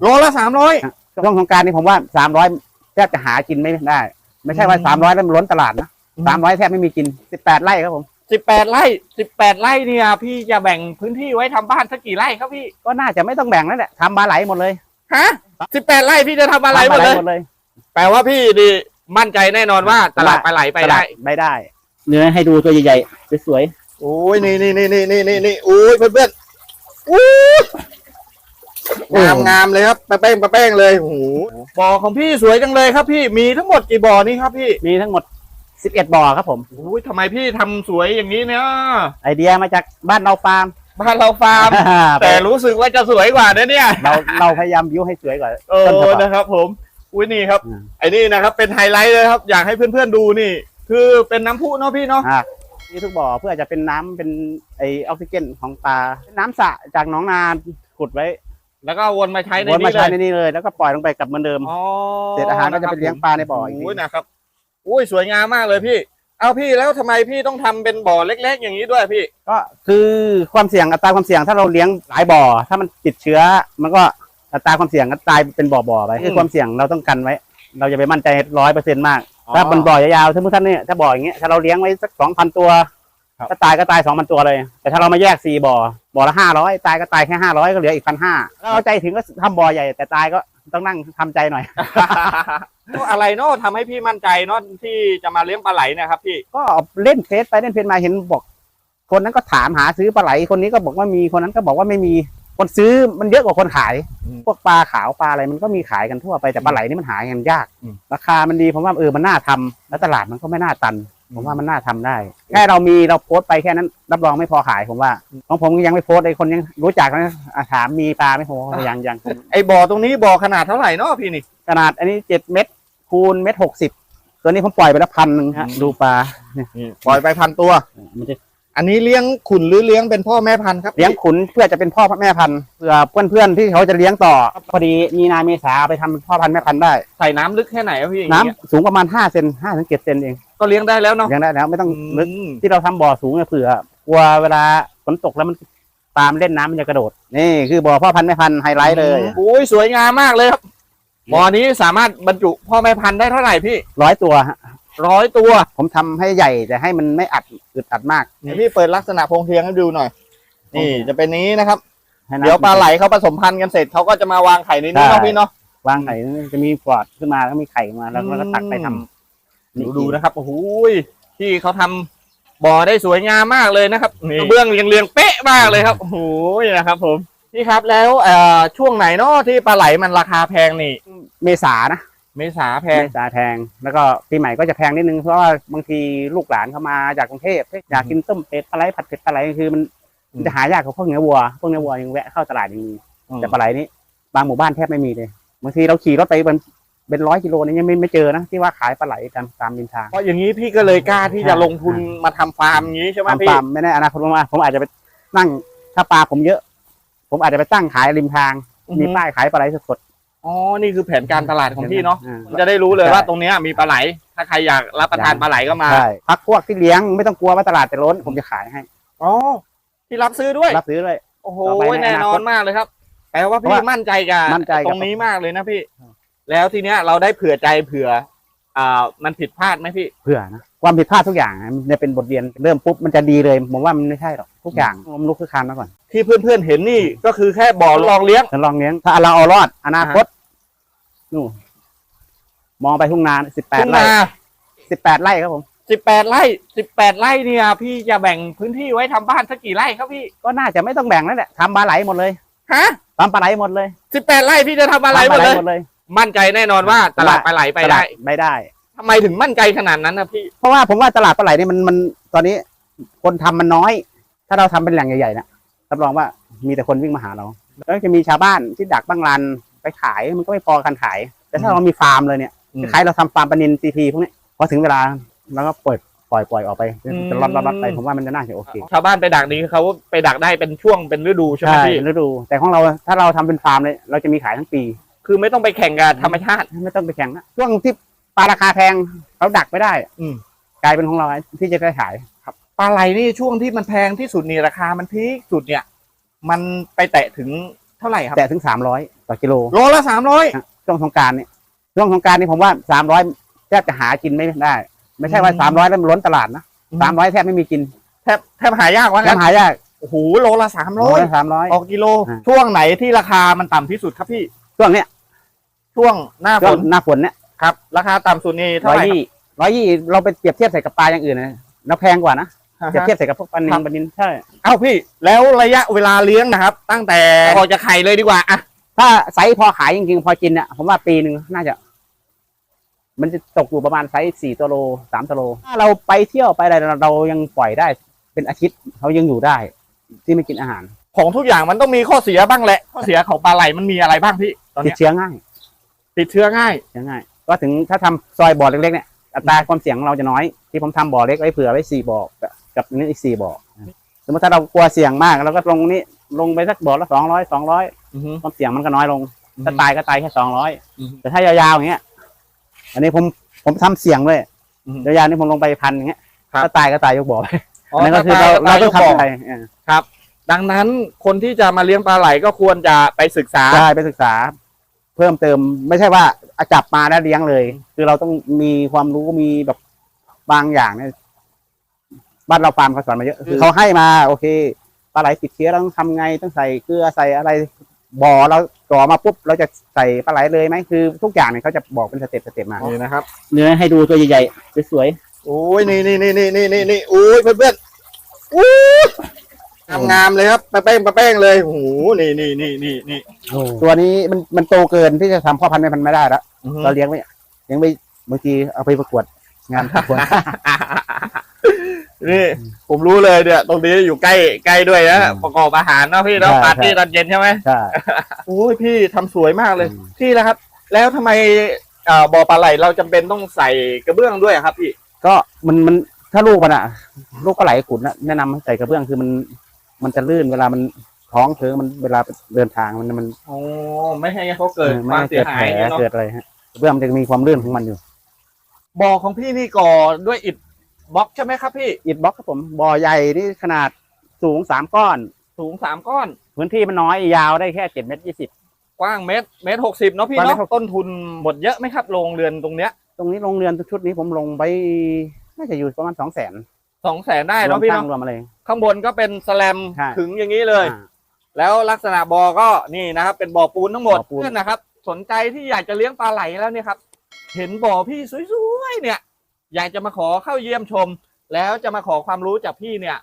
โลละสามร้อยช่วงสงกรารนี่ผมว่าสามร้อยแทบจะหากินไม่ได้ ไม่ใช่ว่าอืมสามร้อยแล้วมันล้นตลาดนะอืมสามร้อยแทบไม่มีกินสิบแปดไร่ครับผมสิบแปดไร่สิบแปดไร่เนี่ย พี่จะแบ่งพื้นที่ไว้ทำบ้านสักกี่ไร่ครับพี่ ก็น่าจะไม่ต้องแบ่งแล้วแหละทำปลาไหลหมดเลยฮะสิบแปดไร่พี่จะทำอะไรหมดทำปลาเลยหหมดเลยแปลว่าพี่ดีมั่นใจแน่นอนว่าตลาดปลาไหลไปได้ตลาไม่ได้ เนื้อให้ดูตัวใหญ่ๆสวยโอ้ยนี่นี่นี่นี่นี่นี่นี่โอ้ยเพื่อนเพื่อนๆอู้ งามงามเลยครับปะเป้งปะเป้งเลยโอ้โหบ่อของพี่สวยจังเลยครับพี่มีทั้งหมดกี่บ่อนี่ครับพี่ๆมีทั้งหมดสิบเอ็ดบ่อครับผมโอ้ยทำไมพี่ทำสวยอย่างนี้เนี่ยไอเดียมาจากบ้านเราฟาร์ม บ้านเราฟาร์ม แต่รู้สึกว่าจะสวยกว่านะเนี่ย เราเราพยายามบิ้วให้สวยกว่าโอ้ต้นฉบับ นะครับผมอุ้ยนี่ครับ อืม ไอ้นี่นะครับเป็นไฮไลท์เลยครับ อยากให้เพื่อนๆดูนี่ คือเป็นน้ำพุเนาะพี่เนาะอ่านี่ทุกบ่อเพื่อจะเป็นน้ำเป็นไอออกซิเจนของปลาน้ำสระจากหนองนาขุดไว้ แล้วก็วนมาใช้ในวนมานี้เลใช้ยในนี้เลย แล้วก็ปล่อยลงไปกลับเหมือนเดิม อ๋อเศษอาหารก็จะไปเลี้ยงปลาในบ่ออีกที โอ้ยนะครับอุ้ยสวยงามมากเลยพี่ เอาพี่แล้วทำไมพี่ต้องทำเป็นบ่อเล็ก ๆ อย่างนี้ด้วยพี่ ก็คือความเสี่ยงอัตราความเสี่ยงถ้าเราเลี้ยงหลายบ่อ ถ้ามันติดเชื้อ มันก็อัตราความเสี่ยงก็ตายเป็นบ่อๆไปอืมคือความเสี่ยงเราต้องกันไว้ เราจะไปมั่นใจร้อยเปอร์เซ็นต์มาก อ๋อ ถ้าเป็นบ่อยาวๆถ้ามุท่านเนี่ยถ้าบ่ออย่างเงี้ยถ้าเราเลี้ยงไว้สักสองพันตัวครับ ถ้าตายก็ตายสองพันตัวเลย แต่ถ้าเรามาแยกสี่บ่อบ่อละห้าร้อยตายก็ตายแค่ห้าร้อยก็เหลืออีกพันห้าถ้าเราใจถึงก็ทำบ่อใหญ่ แต่ตายก็ต้องนั่งทำใจหน่อย อะไรเนาะทำให้พี่มั่นใจเนาะที่จะมาเลี้ยงปลาไหลเนะครับพี่ก็เล่นเฟซไปเล่นเฟซมาเห็นบอก คนนั้นก็ถามหาซื้อปลาไหล คนนี้ก็บอกว่ามีคนนั้นก็บอกว่าไม่มีคนซื้อมันเยอะกว่าคนขายอืมพวกปลาขาวปลาอะไรมันก็มีขายกันทั่วไปแต่ปลาไหลนี่มันหากันยากอืมราคามันดีผมว่าเออมันน่าทำแล้วตลาดมันก็ไม่น่าตัน ผมว่ามันน่าทำได้แค่เรามีเราโพสต์ไปแค่นั้น รับรองไม่พอขายผมว่าของผมยังไม่โพสต์เลยคนยังรู้จักนะอะถามมีปลาไม่พอยังยังไอ้บ่อตรงนี้บ่อขนาดเท่าไหร่เนาะพี่นี่ขนาดอันนี้เจ็ดเม็ดคูณเม็ดหกสิบตัวนี้ผมปล่อยไปแล้วพันหนึ่งฮะอืมดูปลาเนี่ยปล่อยไปพันตัวมันจะอันนี้เลี้ยงขุนหรือเลี้ยงเป็นพ่อแม่พันธุ์ครับเลี้ยงขุนเพื่อจะเป็นพ่อแม่พันธุ์เผื่อเพื่อนๆที่เขาจะเลี้ยงต่อพอดีมีนาเมษาเอาไปทำเป็นพ่อพันธุ์แม่พันธุ์ได้ใส่น้ำลึกแค่ไหนครับพี่อย่างน้ำเงี้ยสูงประมาณห้าเซนห้าถึงเจ็ดเซนเอง ก็เลี้ยงได้แล้วเนาะเลี้ยงได้แล้วไม่ต้องลึกอืมที่เราทำบ่อสูงเนี่ยเผื่อกลัวเวลาฝนตกแล้วมันตามนเล่นน้ำมันจะกระโดด นี่คือบ่อพ่อพันธุ์แม่พันธุ์ไฮไลท์เลยโอ้ยสวยงามมากเลยครับบ่อนี้สามารถบรรจุพ่อแม่พันธุ์ได้เท่าไหร่พี่ร้อยตัวฮะร้อยตัวผมทำให้ใหญ่แต่ให้มันไม่อัดอึดอัดมากเดี๋ยวพี่เปิดลักษณะโพรงเทียงให้ดูหน่อย นี่จะเป็นนี้นะครับ ให้น้ำ เดี๋ยวปลาไหลเขาผสมพันธุ์กันเสร็จเขาก็จะมาวางไข่ในนี้ใช่ เนาะพี่เนาะ วางไข่จะมีฟอร์ดขึ้นมาแล้วมีไข่มาแล้วก็ตักไปทำ ดูดูนะครับโอ้โหยที่เขาทำบ่อได้สวยงามมากเลยนะครับกระเบื้องเรียงเรียงๆเป๊ะมากเลยครับโอ้โหยนะครับผมพี่ครับแล้วเอ่อช่วงไหนเนาะที่ปลาไหลมันราคาแพงนี่ เมษานะเมษาแพงเมษาแพง แล้วก็ปีใหม่ก็จะแพงนิดนึงเพราะว่าบางทีลูกหลานเขามาจากกรุงเทพอยากกินต้มเป็ดปลาไหลผัดเผ็ดปลาไหลคือมันอืมมันจะหายากกว่าพวกเนื้อวัวพวกเนื้อวัวยังแวะเข้าตลาดยังมีแต่ปลาไหลนี่บางหมู่บ้านแทบไม่มีเลยบางทีเราขี่รถไปเป็น เป็นร้อยกิโลนี่ยังไม่ไม่เจอนะที่ว่าขายปลาไหลตามตามริมทางเพราะอย่างนี้พี่ก็เลยกล้าที่จะลงทุนมาทำฟาร์มอย่างนี้ใช่ไหมตามพี่ ฟาร์มไม่แน่อนาคตผมว่าผมอาจจะไปนั่งถ้าปลาผมเยอะ ผมอาจจะไปตั้งขายริมทาง อือฮึ มีป้ายขายปลาไหลสด อ๋อ นี่คือแผนการตลาดๆของพี่เนาะ อ่จะได้รู้เลยใช่ ว่าตรงเนี้ยมีปลาไหล ถ้าใครอยากรับประทานปลาไหลก็มา ใช่พักพวกที่เลี้ยงไม่ต้องกลัวว่าตลาดจะล้นผมจะขายให้ อ๋อที่รับซื้อด้วย รับซื้อด้วยโอ้โห ต่อไปในแน่อนนาอคนตมากเลยครับ แปลว่าเพพี่ราะว่ามั่นใจกับมั่นใจกับ ตรงนี้มากเลยนะพี่ครับ แล้วทีเนี้ยเราได้เผื่อใจเผื่ออ่ามันผิดพลาดไหมพี่เพื่อนะความผิดพลาดทุกอย่างนะมันจะเป็นบทเรียนเริ่มปุ๊บมันจะดีเลยผมว่ามันไม่ใช่หรอกทุกอย่างผมลุกคือคานมาก่อนที่เพื่อนๆเห็นนี่ก็คือแค่บ่อลองเลี้ยง จะลองเลี้ยงถ้าเราเอารอดอนาคตนู่นมองไปทุ่งนาสิบแปดขึ้นไร่มาสิบแปดไร่ครับผม สิบแปดไร่สิบแปดไร่เนี่ย พี่จะแบ่งพื้นที่ไว้ทำบ้านสักกี่ไร่ครับพี่ก็น่าจะไม่ต้องแบ่งแล้วแหละทำปลาไหลหมดเลยฮะทำปลาไหลหมดเลยสิบแปดไร่พี่จะทำอะไรทำหมดเลยหมดเลย มั่นใจแน่นอนว่าตลาดปลาไหลไปได้ตลาไม่ได้ทำไมถึงมั่นใจขนาดนั้นนะพี่ เพราะว่าผมว่าตลาดปลาไหลนี่มันมันตอนนี้คนทำมันน้อย ถ้าเราทำเป็นแหล่งใหญ่ๆนะรับรองว่ามีแต่คนวิ่งมาหาเรา แล้วจะมีชาวบ้านที่ดักบ้างรันไปขายมันก็ไม่พอกันขาย แต่ถ้าเรามีฟาร์มเลยเนี่ยอืมคล้ายๆเราทำฟาร์มปลานินซีพีพวกนี้พอถึงเวลาเราก็ปล่อยปล่อยปล่อยออกไปอืมจะรอดรอดรอดไปผมว่ามันจะน่าจะโอเคชาวบ้านไปดักนี้เขาไปดักได้เป็นช่วงเป็นฤดูใช่ไหมใช่พี่ฤดู แต่ของเราถ้าเราทำเป็นฟาร์มเลยเราจะมีขายทั้งปี คือไม่ต้องไปแข่งกับธรรมชาติ ไม่ต้องไปแข่งนะช่วงที่ปลาราคาแพงเราดักไม่ได้อืมกลายเป็นของเราที่จะได้ขายปลาไหลนี่ช่วงที่มันแพงที่สุดนี่ราคามันพีคสุดเนี่ย มันไปแตะถึงเท่าไหร่ครับ แต่ถึงสามร้อยต่อกิโลโลละสามร้อยช่วงสงกรารเนี่ยช่วงสงกรารนี่ผมว่าสามร้อยแทบจะหากินไม่ได้ ไม่ใช่ว่าอืมสามร้อยแล้วมันล้นตลาดนะอืมสามร้อยแทบไม่มีกินแทบแทบหายากว่าแทงั้บนหายากโอ้โหโลละสามร้อยสามร้อยออกกิโลอ่าช่วงไหนที่ราคามันต่ำที่สุดครับพี่ช่วงเนี้ย ช่วงหน้าฝช่วงนหน้าฝนเนี่ยครับ ราคาต่ำสุดนี่เท่าร้อยไหร่ครับยี่ร้อยยี่เราไปเปรียบเทียบใส่กับปลาอย่างอื่นนะเราแพงกว่านะอ่าเปรียบฮะเทียบใส่กับพวกปลานิครันบปลานินใช่เอ้าพี่ แล้วระยะเวลาเลี้ยงนะครับ ตั้งแต่ออกจากไข่เลยดีกว่าอะถ้าไซส์พอขายจริงๆพอกินเนี่ยผมว่าปีหนึ่งน่าจะ มันจะตกอยู่ประมาณไซส์สี่ตัวโลสามตัวโลถ้าเราไปเที่ยวไปอะไรเราเรายังปล่อยได้เป็นอาทิตย์เขายังอยู่ได้ ที่ไม่กินอาหารของทุกอย่างมันต้องมีข้อเสียบ้างแหละ ข้อเสียของปลาไหลมันมีอะไรบ้างพี่ตอนติดเนี้ยเชื้อง่าย ติดเชื้อง่ายเชื้อง่าย ก็ถึงถ้าทำซอยบ่อเล็กๆเนี่ยอัตราความเสี่ยงของเราจะน้อย ที่ผมทำบ่อเล็กไว้เผื่อไว้สี่บ่อกับกับนี้อีกสี่บ่อสมมติถ้าเรากลัวเสี่ยงมากเราก็ลงนี้ลงไปสักบ่อละสองร้อยสองร้อยอือฮึความเสี่ยงมันก็น้อยลงอือฮึถ้าตายก็ตายแค่สองร้อยอือฮึแต่ถ้ายาวๆอย่างเงี้ย อันนี้ผมผมทำเสี่ยงด้วยอือฮึยาวๆนี่ผมลงไปพันอย่างเงี้ยครับถ้าตายก็ตายยกบ่อไปอ๋ออันนั้นก็คือเราตเรายต้องตยยกบ่ทำใจเออดังนั้นคนที่จะมาเลี้ยงปลาไหลก็ควรจะไปศึกษาใช่ไปศึกษา เพิ่มเติม ไม่ใช่ว่าเอาจับมาแล้วเลี้ยงเลย คือเราต้องมีความรู้มีแบบบางอย่างเนี่ยบ้านเราฟาร์มเขาสอนมาเยอะคือเขาให้มา โอเคปลาไหลติดเชื้อเราต้องทำไงต้องใส่เกลือใส่อะไรบ่อเราจ่อมาปุ๊บเราจะใส่ปลาไหลเลยไหมคือ ทุกอย่างเนี่ยเขาจะบอกเป็นสเต็ปสเต็ปมานี่นะครับ เนื้อให้ดูตัวใหญ่ๆสวยโอ้ยนี่นี่นี่นี่นี่นี่นี่โอ้ยเพื่อนเพื่อนๆอู้ งามงามๆเลยครับปลาแป้งปลาแป้งเลยโอ้โหนี่นี่นี่นี่นี่ๆตัวนี้มันมันโตเกินที่จะทำพ่อพันธุ์แม่พันธุ์ไม่ได้แล้วอือฮึเราเลี้ยงไม่เลี้ยงไปบางทีเอาไปประกวดงานประกวด นี่ผมรู้เลยเนี่ย ตรงนี้อยู่ใกล้ใกล้ด้วยนะอืมประกอบอาหารเนาะพี่เนาะใช่ปาร์ตี้ใช่ตอนเย็นใช่ไหมใช่โอ้ยพี่ทำสวยมากเลยอืมพี่นะครับ แล้วทำไมเอ่อบ่อปลาไหลเราจำเป็นต้องใส่กระเบื้องด้วยอะครับพี่ ก็มันมันถ้าลูกมันอะลูกปลาไหลขุนนะแนะนำให้ใส่กระเบื้องคือมัน มันจะลื่นเวลามันท้องเถิงมันเวลาเดินทางมันมันโอ้ไม่ให้เขาเกิดออคไม่วามให้เสียเกิดหาแผลยเนี่ยเนาะเกิดอะไรฮะกระเบื้องมันจะมีความลื่นของมันอยู่บ่อของพี่นี่ก่อด้วยอิฐบล็อกใช่ไหมครับพี่อิฐบล็อกครับผมบ่อใหญ่นี่ขนาดสูงสามก้อน สูงสามก้อน พื้นที่มันน้อยยาวได้แค่เจ็ดเมตรยี่สิบ กว้างเมตรเมตรหกสิบเนาะพี่กว้างเมเนาะตร60 ต้นทุนหมดเยอะไหมครับโรงเรือนตรงเนี้ยตรงนี้โรงเรือนชุดนี้ผมลงไปน่าจะอยู่ประมาณสองแสน สองแสนได้รวเนาะมพี่ช่างเนาะรวมอะไร ข้างบนก็เป็นสแลมใช่ ขึงอย่างนี้เลย อ่า แล้วลักษณะบ่อก็นี่นะครับ เป็นบ่อปูนทั้งหมดบ่อปูน เพื่อนนะครับ สนใจที่อยากจะเลี้ยงปลาไหลแล้วเนี่ยครับ เห็นบ่อพี่สวยๆเนี่ย อยากจะมาขอเข้าเยี่ยมชม แล้วจะมาขอความรู้จากพี่เนี่ย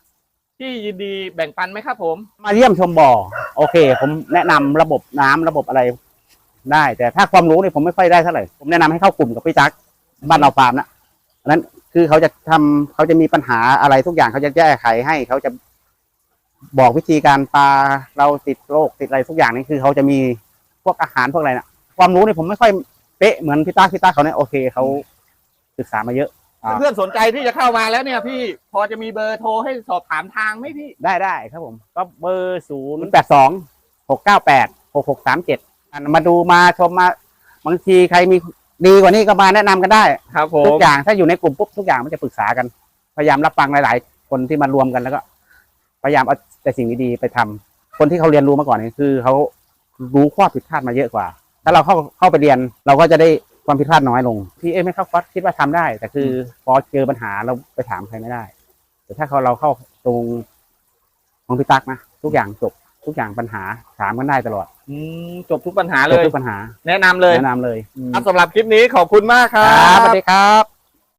พี่ยินดีแบ่งปันไหมครับผม มาเยี่ยมชมบ่อ โอเค ผมแนะนำระบบน้ำระบบอะไร ได้ แต่ถ้าความรู้เนี่ยผมไม่ค่อยได้เท่าไหร่ผมแนะนำให้เข้ากลุ่มกับพี่จักบ้านเราฟาร์มนะอันนั้น คือเขาจะทำเขาจะมีปัญหาอะไรทุกอย่างเขาจะแก้ไขให้เขาจะบอกวิธีการปลาเราติดโรคติดอะไรทุกอย่างนี่คือเขาจะมีพวกอาหารพวกอะไรนะความรู้เนี่ยผมไม่ค่อยเป๊ะเหมือนพี่ตาพี่ตาเขาเนี่ยโอเคเขาศึกษามาเยอะอ่าเพื่อนๆสนใจที่จะเข้ามาแล้วเนี่ย พี่พอจะมีเบอร์โทรให้สอบถามทางไหมพี่ได้ได้ครับผม ก็เบอร์ศูนย์แปดสองหกเก้าแปดหกหกสามเจ็ดมาดูมาชมมาบางทีใครมี ดีกว่านี้ก็มาแนะนำกันได้ ครับผทุมกอย่างถ้าอยู่ในกลุ่มปุ๊บทุกอย่างมันจะปรึกษากัน พยายามรับฟังหลาย ๆ คนที่มารวมกันแล้วก็ พยายามเอาแต่สิ่งดีๆไปทำคนที่เขาเรียนรู้มาก่อนเนี่ยคือเขารู้ข้อผิดพลาดมาเยอะกว่า ถ้าเราเข้าเข้าไปเรียน เราก็จะได้ความผิดพลาดน้อยลง ที่เอ้ยไม่เข้าคอร์สคิดว่าทำได้ แต่คือพอเจอปัญหาเราไปถามใครไม่ได้ แต่ถ้าเขาเราเข้าตรงของพี่ตักนะทุกอย่างจบ ทุกอย่างปัญหาถามกันได้ตลอดอืมจบทุกปัญหาจเลบย ทุกปัญหาแนะนำเลยแนะนำเลยครับสำหรับคลิปนี้ขอบคุณมากครัครับ บ สวัสดีครับ